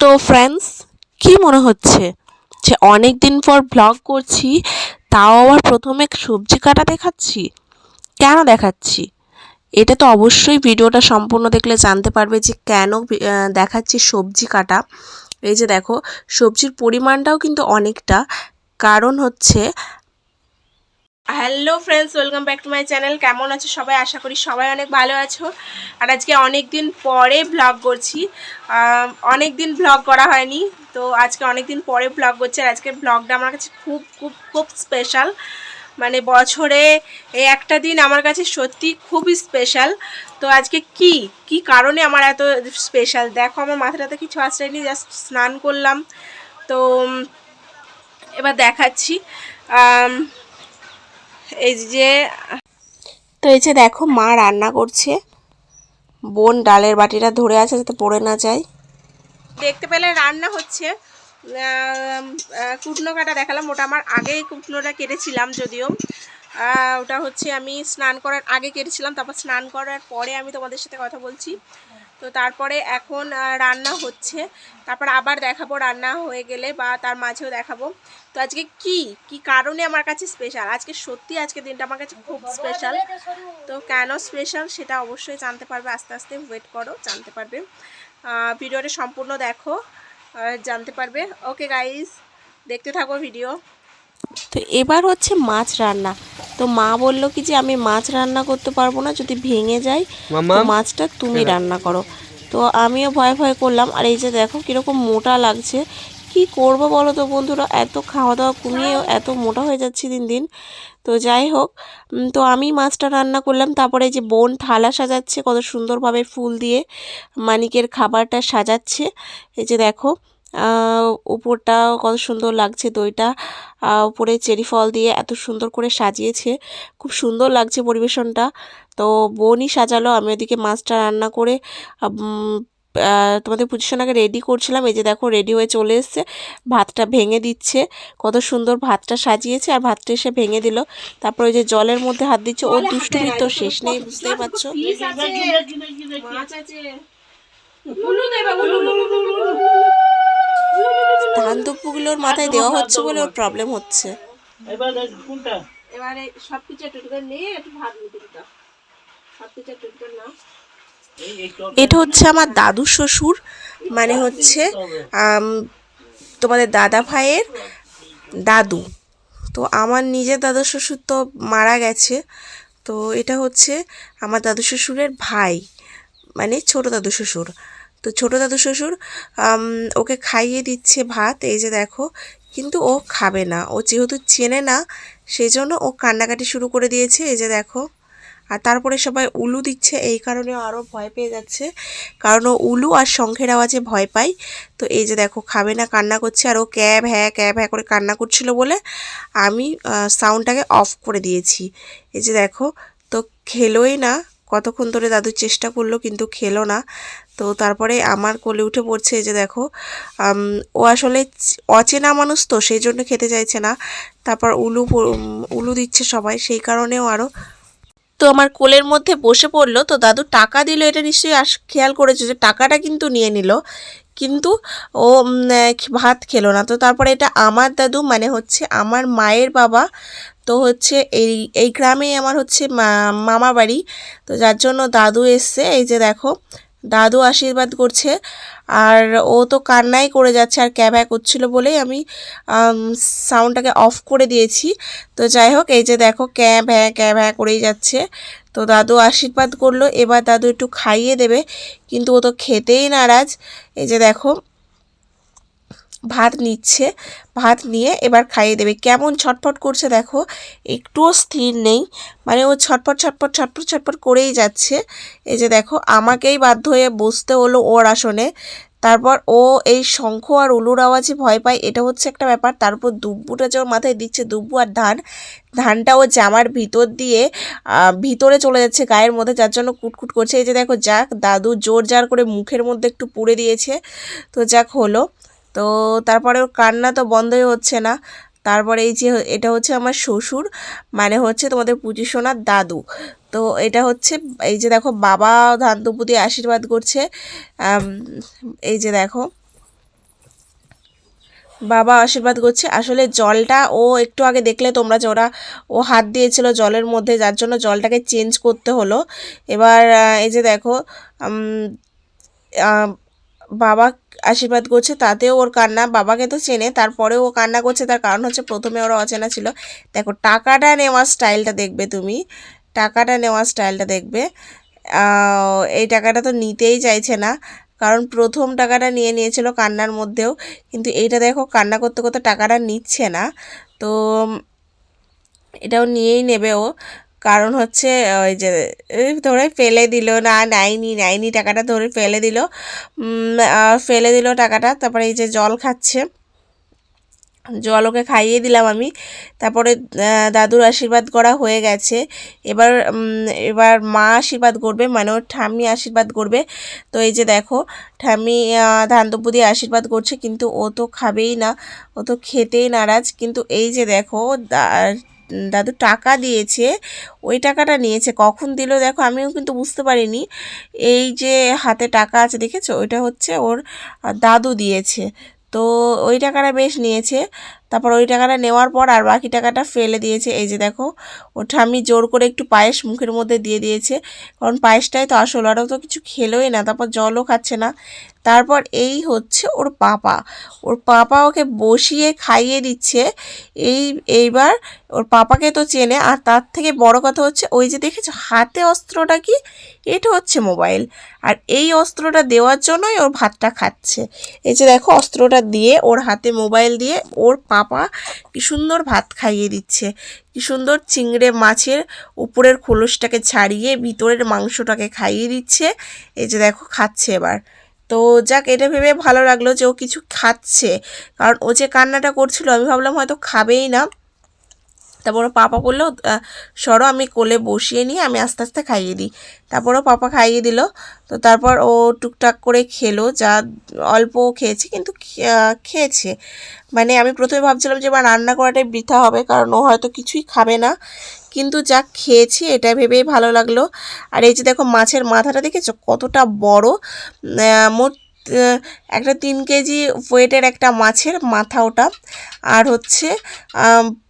তো ফ্রেন্ডস কি মনে হচ্ছে? যে অনেক দিন পর ব্লগ করছি, তাও আবার প্রথমে সবজি কাটা দেখাচ্ছি? কেন দেখাচ্ছি? এটা তো অবশ্যই ভিডিওটা সম্পূর্ণ দেখলে জানতে পারবে যে কেন দেখাচ্ছি সবজি কাটা। এই যে দেখো, সবজির পরিমাণটাও কিন্তু অনেকটা। কারণ হচ্ছে hello friends welcome back to my channel কেমন আছো সবাই? আশা করি সবাই অনেক ভালো আছো। আর আজকে অনেক দিন পরে ব্লগ করছি। অনেক দিন ব্লগ করা হয়নি। তো আজকে অনেক দিন পরে ব্লগ করছি। আর আজকের ব্লগটা আমার কাছে খুব খুব খুব স্পেশাল মানে বছরে এই একটা দিন আমার কাছে সত্যি খুবই স্পেশাল তো আজকে কি? কি কারণে আমার এত স্পেশাল দেখো, আমার মাথাটাতে কিছু আসেনি জাস্ট স্নান করলাম। তো এবার দেখাচ্ছি। এই যে, তো এই যে দেখো, মা রান্না করছে। বোন ডালের বাটিটা ধরে আছে যাতে পড়ে না যায়। দেখতে পেলে রান্না হচ্ছে। কুটনো কাটা দেখালাম, ওটা আমার আগেই কুটনোটা কেটেছিলাম যদিও। ওটা হচ্ছে আমি স্নান করার আগে কেটেছিলাম, তারপর স্নান করার পরে আমি তোমাদের সাথে কথা বলছি। তো তারপরে এখন রান্না হচ্ছে। তারপর আবার দেখাবো রান্না হয়ে গেলে বা তার মাঝেও দেখাবো। তো আজকে কি? কি কারণে আমার কাছে স্পেশাল আজকে সত্যি আজকে দিনটা আমার কাছে খুব স্পেশাল তো কেন স্পেশাল সেটা অবশ্যই জানতে পারবে। আস্তে আস্তে ওয়েট করো, জানতে পারবে। ভিডিওটা সম্পূর্ণ দেখো জানতে পারবে। ওকে গাইস দেখতে থাকো ভিডিও তো এবার হচ্ছে মাছ রান্না। তো মা বলল কি যে আমি মাছ রান্না করতে পারব না যদি ভেঙে যায় মাছটা তুমি রান্না করো। তো আমিও ভয় ভয় করলাম। আর এই যে দেখো কীরকম মোটা লাগছে। কি করব বলো তো বন্ধুরা? এত খাওয়া দাওয়া কমিয়েও এত মোটা হয়ে যাচ্ছে দিন দিন। তো যাই হোক তো আমি মাছটা রান্না করলাম। তারপরে এই যে বোন থালা সাজাচ্ছে কত সুন্দরভাবে ফুল দিয়ে। মানিকের খাবারটা সাজাচ্ছে। এই যে দেখো আহ, উপরটা কত সুন্দর লাগছে দইটা। উপরে চেরি ফল দিয়ে এত সুন্দর করে সাজিয়েছে। খুব সুন্দর লাগছে পরিবেশনটা। তো বোনই সাজালো আমি ওদিকে মাছটা রান্না করে তোমাদের পুজোর আগে রেডি করছিলাম। এই যে দেখো রেডি হয়ে চলে এসছে। ভাতটা ভেঙে দিচ্ছে। কত সুন্দর ভাতটা সাজিয়েছে আর ভাতটা এসে ভেঙে দিল। তারপর ওই যে জলের মধ্যে হাত দিচ্ছে। ওর দুষ্টুমি তো শেষ নেই বুঝতেই পারছ? মাছ আছে। ধান দুপুগুলোর মাথায় দেওয়া হচ্ছে বলে ওর প্রবলেম হচ্ছে। এবার দেখ কোনটা? এবারে সব কিছু একটু একটু করে নিয়ে একটু ভাত নিতে সব কিছু একটু নাও। এটা হচ্ছে আমার দাদু শ্বশুর মানে হচ্ছে তোমাদের দাদা ভাইয়ের দাদু। তো আমার নিজের দাদু শ্বশুর তো মারা গেছে। তো এটা হচ্ছে আমার দাদু শ্বশুরের ভাই মানে ছোট দাদু শ্বশুর। তো ছোট দাদু শ্বশুর ওকে খাইয়ে দিচ্ছে ভাত, এই যে দেখো। কিন্তু ও খাবে না। ও যেহেতু চেনে না সেই জন্য ও কান্নাকাটি শুরু করে দিয়েছে, এই যে দেখো। আর তারপরে সবাই উলু দিচ্ছে, এই কারণে আরও ভয় পেয়ে যাচ্ছে। কারণ ও উলু আর শঙ্খের আওয়াজে ভয় পায়। তো এই যে দেখো, খাবে না, কান্না করছে, আর ও ক্যাব হ্যাঁ ক্যাব হ্যাঁ করে কান্না করছিল বলে আমি সাউন্ডটাকে অফ করে দিয়েছি। এই যে দেখো, তো খেলোই না। কতক্ষণ ধরে দাদু চেষ্টা করল কিন্তু খেলো না। তো তারপরে আমার কোলে উঠে পড়ছে যে দেখো ও আসলে অচেনা মানুষ তো, সেই জন্য খেতে চাইছে না। তারপর উলু উলু দিচ্ছে সবাই, সেই কারণেও আরও তো আমার কোলের মধ্যে বসে পড়ল, তো দাদু টাকা দিল, এটা নিশ্চয়ই আস, খেয়াল করেছে যে টাকাটা কিন্তু নিয়ে নিল। কিন্তু ও ভাত খেলো না। তো তারপরে এটা আমার দাদু মানে হচ্ছে আমার মায়ের বাবা তো হচ্ছে এই এই গ্রামেই আমার হচ্ছে মামা বাড়ি। তো যার জন্য দাদু এসছে, এই যে দেখো, দাদু আশীর্বাদ করছে। আর ও তো কান্নাই করে যাচ্ছে আর ক্যাব করছিল বলেই আমি, সাউন্ডটাকে অফ করে দিয়েছি। তো যাই হোক, এই যে দেখো, ক্যাব হ্যাঁ ক্যাব হ্যাঁ করেই যাচ্ছে। তো দাদু আশীর্বাদ করল, এবার দাদু একটু খাইয়ে দেবে, কিন্তু ও তো খেতেই নারাজ। এই যে দেখো ভাত নিচ্ছে, ভাত নিয়ে এবার খাইয়ে দেবে। কেমন ছটফট করছে দেখো, একটুও স্থির নেই। মানে ও ছটফট ছটফট ছটফট ছটফট করেই যাচ্ছে। এই যে দেখো, আমাকেই বাধ্য হয়ে বসতে হলো ওর আসনে। তারপর ও এই শঙ্খ আর উলুর আওয়াজে ভয় পায়, এটা হচ্ছে একটা ব্যাপার। তারপর দুব্বুটা যে ওর মাথায় দিচ্ছে, দুব্বু আর ধান। ধানটা ও জামার ভিতর দিয়ে ভিতরে চলে যাচ্ছে গায়ের মধ্যে, যার জন্য কুটকুট করছে। এই যে দেখো, যাক, দাদু জোর জার করে মুখের মধ্যে একটু পুড়ে দিয়েছে। তো যাক হলো। তো তারপরে ওর কান্না তো বন্ধই হচ্ছে না। তারপরে এই যে এটা হচ্ছে আমার শ্বশুর মানে হচ্ছে তোমাদের পুঁজি সোনার দাদু। তো এটা হচ্ছে এই যে দেখো বাবা ধান দুপু দিয়ে আশীর্বাদ করছে। এই যে দেখো। বাবা আশীর্বাদ করছে। আসলে জলটা ও একটু আগে দেখলে তোমরা যে ওরা, ও হাত দিয়েছিল জলের মধ্যে, যার জন্য জলটাকে চেঞ্জ করতে হলো। এবার এই যে দেখো বাবা আশীর্বাদ করছে, তাতেও ওর কান্না, বাবাকে তো চেনে, তারপরেও ও কান্না করছে, তার কারণ হচ্ছে প্রথমে ওরা অচেনা ছিল। দেখো, টাকাটা নেওয়ার স্টাইলটা দেখবে তুমি, টাকাটা নেওয়ার স্টাইলটা দেখবে। এই টাকাটা তো নিতেই চাইছে না, কারণ প্রথম টাকাটা নিয়ে নিয়েছিল কান্নার মধ্যেও, কিন্তু এইটা দেখো, কান্না করতে করতে টাকাটা নিচ্ছে না। তো এটাও নিয়েই নেবে ও। কারণ হচ্ছে, ওই যে ধরে ফেলে দিল, না নাইনি নাইনি টাকাটা ধরে ফেলে দিল। ফেলে দিল টাকাটা, তারপরে এই যে জল খাচ্ছে। জল ওকে খাইয়ে দিলাম আমি। তারপরে দাদুর আশীর্বাদ করা হয়ে গেছে। এবার এবার মা আশীর্বাদ করবে মানে ওর ঠাম্মি আশীর্বাদ করবে। তো এই যে দেখো, ঠাম্মি ধান দিয়ে আশীর্বাদ করছে, কিন্তু ও তো খাবেই না, ও তো খেতেই নারাজ। কিন্তু এই যে দেখো দাদু টাকা দিয়েছে, ওই টাকাটা নিয়েছে। কখন দিল দেখো, আমিও কিন্তু বুঝতে পারিনি। এই যে হাতে টাকা আছে, দেখেছ? ওইটা হচ্ছে ওর দাদু দিয়েছে। তো ওই টাকাটা বেশ নিয়েছে। তারপর ওই টাকাটা নেওয়ার পর আর বাকি টাকাটা ফেলে দিয়েছে। এই যে দেখো ও ঠাম্মি জোর করে একটু পায়েস মুখের মধ্যে দিয়ে দিয়েছে। কারণ পায়েসটাই তো আসল, আরও তো কিছু খেলোই না, তারপর জলও খাচ্ছে না। তারপর এই হচ্ছে ওর পাপা। ওর পাপা ওকে বসিয়ে খাইয়ে দিচ্ছে। এই, এইবার ওর পাপাকে তো চেনে, আর তার থেকে বড় কথা হচ্ছে, ওই যে দেখেছ, হাতে অস্ত্রটা কি? এটা হচ্ছে মোবাইল। আর এই অস্ত্রটা দেওয়ার জন্যই ওর ভাতটা খাচ্ছে। এই যে দেখো, অস্ত্রটা দিয়ে ওর হাতে মোবাইল দিয়ে ওর পাপা কি সুন্দর ভাত খাইয়ে দিচ্ছে। কি সুন্দর চিংড়ে মাছের উপরের খোলসটাকে ছাড়িয়ে ভিতরের মাংসটাকে খাইয়ে দিচ্ছে। এই যে দেখো, খাচ্ছে এবার। তো যাক, এটা ভেবে ভালো লাগল যে ও কিছু খাচ্ছে। কারণ ও যে কান্নাটা করছিল, আমি ভাবলাম হয়তো খাবেই না। তারপর পাপা বলল সরো, আমি কোলে বসিয়ে নিয়ে আমি আস্তে আস্তে খাইয়ে দিই। তারপর ও পাপা খাইয়ে দিল। তো তারপর ও টুকটাক করে খেলো, যা অল্প খেয়েছে কিন্তু খেয়েছে। মানে আমি প্রথমে ভাবছিলাম যে, এবার রান্না করাটাই বৃথা হবে, কারণ ও হয়তো কিছুই খাবে না। কিন্তু যা খেয়েছি এটা ভেবেই ভালো লাগল। আর এই যে দেখো, মাছের মাথাটা দেখেছ? কতটা বড়। মোট একটা তিন কেজি ওয়েটের একটা মাছের মাথা ওটা। আর হচ্ছে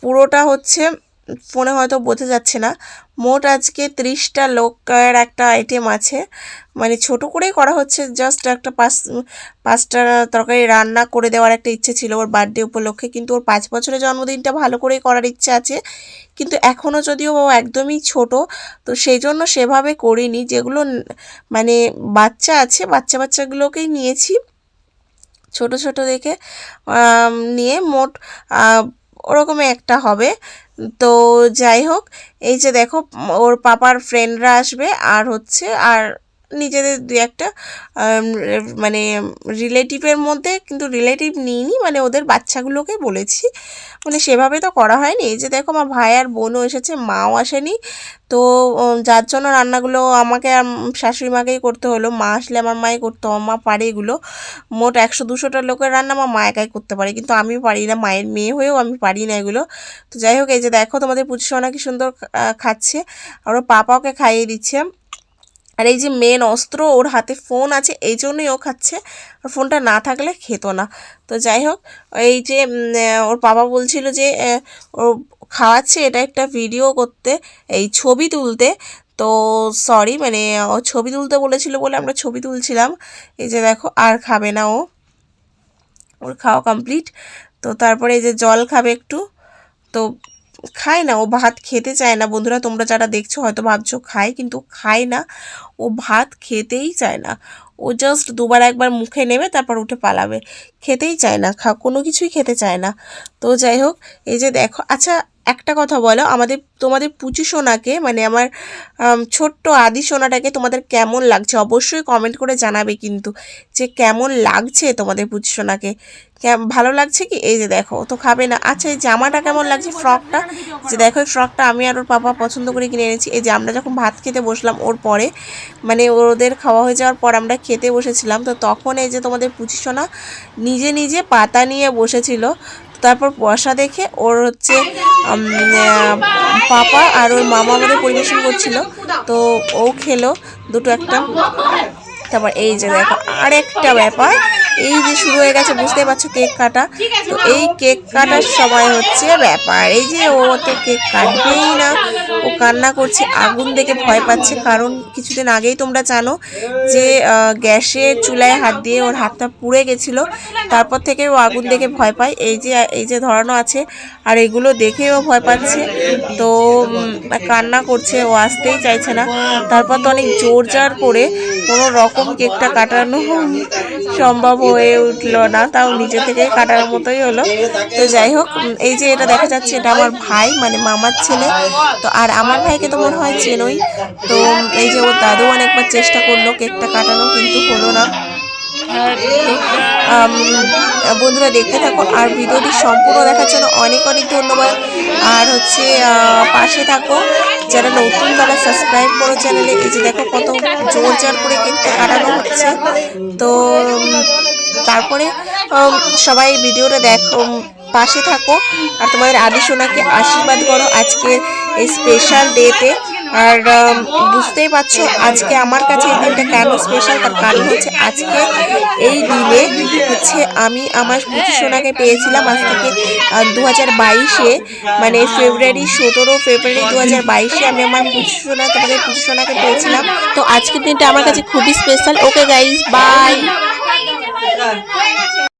পুরোটা হচ্ছে ফোনে হয়তো বোঝা যাচ্ছে না। মোট আজকে ত্রিশটা লোকের একটা আইটেম আছে। মানে ছোট করেই করা হচ্ছে জাস্ট একটা পাঁচ, পাঁচটা তরকারি রান্না করে দেওয়ার একটা ইচ্ছে ছিল ওর বার্থডে উপলক্ষে। কিন্তু ওর পাঁচ বছরের জন্মদিনটা ভালো করেই করার ইচ্ছে আছে। কিন্তু এখনও যদিও ও একদমই ছোট, তো সেই জন্য সেভাবে করিনি। যেগুলো মানে বাচ্চা আছে, বাচ্চা বাচ্চাগুলোকেই নিয়েছি। ছোট ছোট দেখে নিয়ে মোট ওরকমই একটা হবে। তো যাই হোক, এই যে দেখো ওর পাপার ফ্রেন্ডরা আসবে, আর হচ্ছে, আর নিজেদের দু একটা মানে রিলেটিভের মধ্যে কিন্তু রিলেটিভ নিইনি মানে ওদের বাচ্চাগুলোকে বলেছি। মানে সেভাবে তো করা হয়নি। এই যে দেখো আমার ভাই আর বোনও এসেছে, মাও আসেনি। তো যার জন্য রান্নাগুলো আমাকে আর শাশুড়ি মাকেই করতে হলো। মা আসলে আমার মাই করতো, আমার মা পারে এগুলো। মোট একশো দুশোটা লোকের রান্না আমার মা একাই করতে পারে। কিন্তু আমি পারি না, মায়ের মেয়ে হয়েও আমি পারি না এগুলো। তো যাই হোক, এই যে দেখো তোমাদের পুচুসোনা কি সুন্দর খাচ্ছে। আর ওর পাপাওকে খাইয়ে দিচ্ছে। আর এই যে মেন অস্ত্র, ওর হাতে ফোন আছে, এই জন্যই ও খাচ্ছে। আর ফোনটা না থাকলে খেত না। তো যাই হোক, এই যে ওর বাবা বলছিল যে ও খাওয়াচ্ছে এটা একটা ভিডিও করতে, এই ছবি তুলতে। তো সরি মানে ও ছবি তুলতে বলেছিল বলে আমরা ছবি তুলছিলাম। এই যে দেখো, আর খাবে না ও। ওর খাওয়া কমপ্লিট তো তারপরে এই যে জল খাবে একটু। তো খায় না, ও ভাত খেতে চায় না। বন্ধুরা, তোমরা যারা দেখছ হয়তো ভাবছ খায়, কিন্তু খায় না। ও ভাত খেতেই চায় না। ও জাস্ট দুবার একবার মুখে নেবে, তারপর উঠে পালাবে। খেতেই চায় না, খা কোনো কিছুই খেতে চায় না। তো যাই হোক, এই যে দেখো আচ্ছা একটা কথা বলো, আমাদের, তোমাদের পুচু সোনাকে মানে আমার ছোট্ট আদি সোনাটাকে তোমাদের কেমন লাগছে? অবশ্যই কমেন্ট করে জানাবে কিন্তু, যে কেমন লাগছে তোমাদের পুচু সোনাকে। ভালো লাগছে কি? এই যে দেখো তো খাবে না। আচ্ছা এই জামাটা কেমন লাগছে? ফ্রকটা? যে দেখো, এই ফ্রকটা আমি আর ওর পাপা পছন্দ করে কিনে এনেছি। এই যে আমরা যখন ভাত খেতে বসলাম ওর পরে মানে ওদের খাওয়া হয়ে যাওয়ার পর আমরা খেতে বসেছিলাম। তো তখন এই যে তোমাদের পুচিসোনা নিজে নিজে পাতা নিয়ে বসেছিল। তারপর বসা দেখে ওর হচ্ছে পাপা আর ওর মামা আমাদের পরিবেশন করছিল। তো ও খেলো দুটো একটা। তারপর এই যে দেখো, আরেকটা ব্যাপার, এই যে শুরু হয়ে গেছে বুঝতে পারছ কেক কাটা। তো এই কেক কাটার সময় হচ্ছে ব্যাপার, এই যে ও তো কেক কাটবেই না, ও কান্না করছে, আগুন দেখে ভয় পাচ্ছে। কারণ কিছুদিন আগেই তোমরা জানো যে গ্যাসে চুলায় হাত দিয়ে ওর হাতটা পুড়ে গেছিল, তারপর থেকে ও আগুন দেখে ভয় পায়। এই যে এই যে ধরানো আছে, আর এগুলো দেখে ও ভয় পাচ্ছে। তো কান্না করছে, ও আসতেই চাইছে না। তারপর তো অনেক জোর জার করে কোনো রকম কেকটা কাটানো সম্ভব হয়ে উঠল না, তাও নিজে থেকে কাটার মতোই হলো। তো যাই হোক এই যে এটা দেখা যাচ্ছে, এটা আমার ভাই মানে মামার ছেলে। তো আর আমার ভাইকে তো মনে হয় চেনই। তো এই যে ওর দাদু অনেকবার চেষ্টা করল কেকটা কাটানো, কিন্তু হলো না। বন্ধুরা দেখতে থাকো আর ভিডিওটি সম্পূর্ণ দেখার জন্য অনেক অনেক ধন্যবাদ। আর হচ্ছে পাশে থাকো। যারা নতুন তারা সাবস্ক্রাইব করো চ্যানেলে এই যে দেখো কত জোর জোর করে কেকটা কাটানো হচ্ছে। তো তারপরে সবাই ভিডিওটা দেখো পাশে থাকো। আর তোমাদের আদি সোনাকে আশীর্বাদ করো আজকে এই স্পেশাল ডেতে আর বুঝতেই পারছ আজকে আমার কাছে এই দিনটা কেন স্পেশাল তার কারণ হচ্ছে আজকে এই দিনে হচ্ছে আমি আমার সোনাকে পেয়েছিলাম আজ থেকে দু হাজার বাইশে মানে ফেব্রুয়ারি সতেরো ফেব্রুয়ারি দু হাজার বাইশে আমি আমার সোনা, তোমাদের সোনাকে পেয়েছিলাম। তো আজকের দিনটা আমার কাছে খুবই স্পেশাল ওকে গাইজ বাই